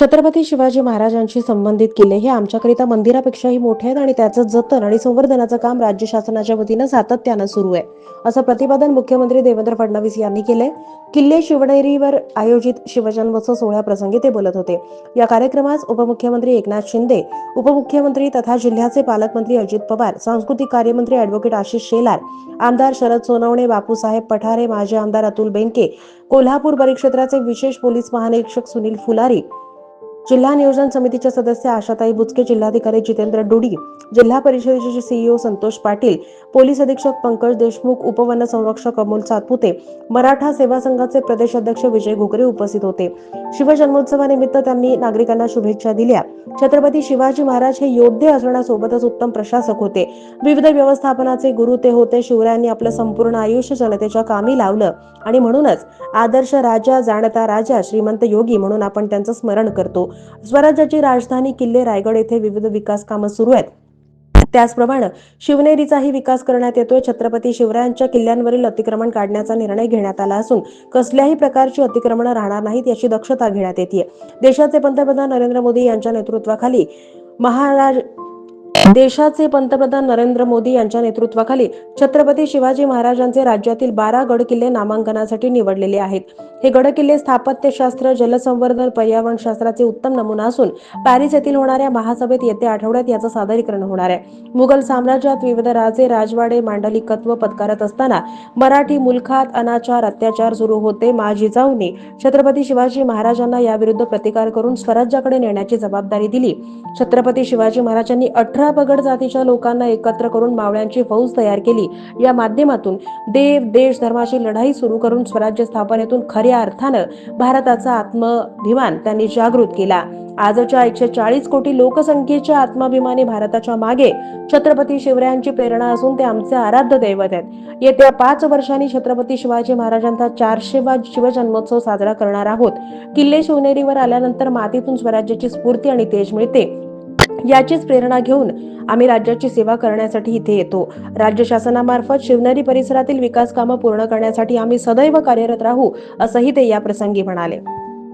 छत्रपती शिवाजी महाराजांशी संबंधित किल्ले हे आमच्याकरिता मंदिरापेक्षाही मोठे आहेत आणि त्याचं जतन आणि संवर्धनाचं काम राज्य शासनाच्या वतीनं सातत्यानं सुरू आहे. असं प्रतिपादन मुख्यमंत्री देवेंद्र फडणवीस यांनी केलंय. किल्ले शिवनेरीवर आयोजित शिवजन्मोत्सव सोहळ्याप्रसंगी ते बोलत होते. या कार्यक्रमास उपमुख्यमंत्री एकनाथ शिंदे उपमुख्यमंत्री तथा जिल्ह्याचे पालकमंत्री अजित पवार सांस्कृतिक कार्यमंत्री अॅडव्होकेट आशिष शेलार आमदार शरद सोनवणे बापूसाहेब पठारे माजी आमदार अतुल बेनके कोल्हापूर परिक्षेत्राचे विशेष पोलीस महानिरीक्षक सुनील फुलारी जिल्हा नियोजन समितीच्या सदस्य आशाताई बुचके जिल्हाधिकारी जितेंद्र डुडी जिल्हा परिषदेचे सीईओ संतोष पाटील पोलीस अधीक्षक पंकज देशमुख उपवन संरक्षक अमोल सातपुते मराठा सेवा संघाचे प्रदेश अध्यक्ष विजय घोकरे उपस्थित होते. शिवजन्मोत्सवानिमित्त त्यांनी नागरिकांना शुभेच्छा दिल्या. छत्रपती शिवाजी महाराज हे योद्धे असण्यासोबतच उत्तम प्रशासक होते. विविध व्यवस्थापनाचे गुरु ते होते. शिवरायांनी आपलं संपूर्ण आयुष्य जनतेच्या कामी लावलं आणि म्हणूनच आदर्श राजा जाणता राजा श्रीमंत योगी म्हणून आपण त्यांचं स्मरण करतो. स्वराज्याची राजधानी किल्ले रायगड येथे विविध विकास कामं सुरू आहेत. त्याचप्रमाणे शिवनेरीचाही विकास करण्यात येतोय. छत्रपती शिवरायांच्या किल्ल्यांवरील अतिक्रमण काढण्याचा निर्णय घेण्यात आला असून कसल्याही प्रकारची अतिक्रमण राहणार नाहीत याची दक्षता घेण्यात येते देशाचे पंतप्रधान नरेंद्र मोदी यांच्या नेतृत्वाखाली महाराज देशाचे पंतप्रधान नरेंद्र मोदी यांच्या नेतृत्वाखाली छत्रपती शिवाजी महाराजांचे राज्यातील बारा गड किल्ले नामांकनासाठी निवडलेले आहेत. हे गड किल्ले स्थापत्यशास्त्र जलसंवर्धन पर्यावरण शास्त्राचे उत्तम नमुना असून पॅरिस येथील होणाऱ्या महासभेत येत्या आठवड्यात याचं सादरीकरण होणार आहे. मुघल साम्राज्यात विविध राजे राजवाडे मांडलिकत्व पत्कारत असताना मराठी मुलखात अनाचार अत्याचार सुरू होते. मा जिजाऊंनी छत्रपती शिवाजी महाराजांना याविरुद्ध प्रतिकार करून स्वराज्याकडे नेण्याची जबाबदारी दिली. छत्रपती शिवाजी महाराजांनी अठरा पगड जातीच्या लोकांना एकत्र करून मावळ्यांची फौज तयार केली. या माध्यमातून देव देश धर्माची लढाई सुरू करून स्वराज्य स्थापनेतून खऱ्या अर्थानं भारताचा आत्माभिमान त्यांनी जागृत केला. आजच्या एकशे चाळीस कोटी लोकसंख्येच्या आत्माभिमानी भारताच्या मागे छत्रपती शिवरायांची प्रेरणा असून ते आमचे आराध्य दैवत आहेत. येत्या पाच वर्षांनी छत्रपती शिवाजी महाराजांचा चारशेवा शिवजन्मोत्सव साजरा करणार आहोत. किल्ले शिवनेरीवर आल्यानंतर मातीतून स्वराज्याची स्फूर्ती आणि तेज मिळते. याचीच प्रेरणा घेऊन आम्ही राज्याची सेवा करण्यासाठी इथे येतो. राज्य शासनामार्फत शिवनेरी परिसरातील विकास कामं पूर्ण करण्यासाठी आम्ही सदैव कार्यरत राहू असंही ते या प्रसंगी म्हणाले.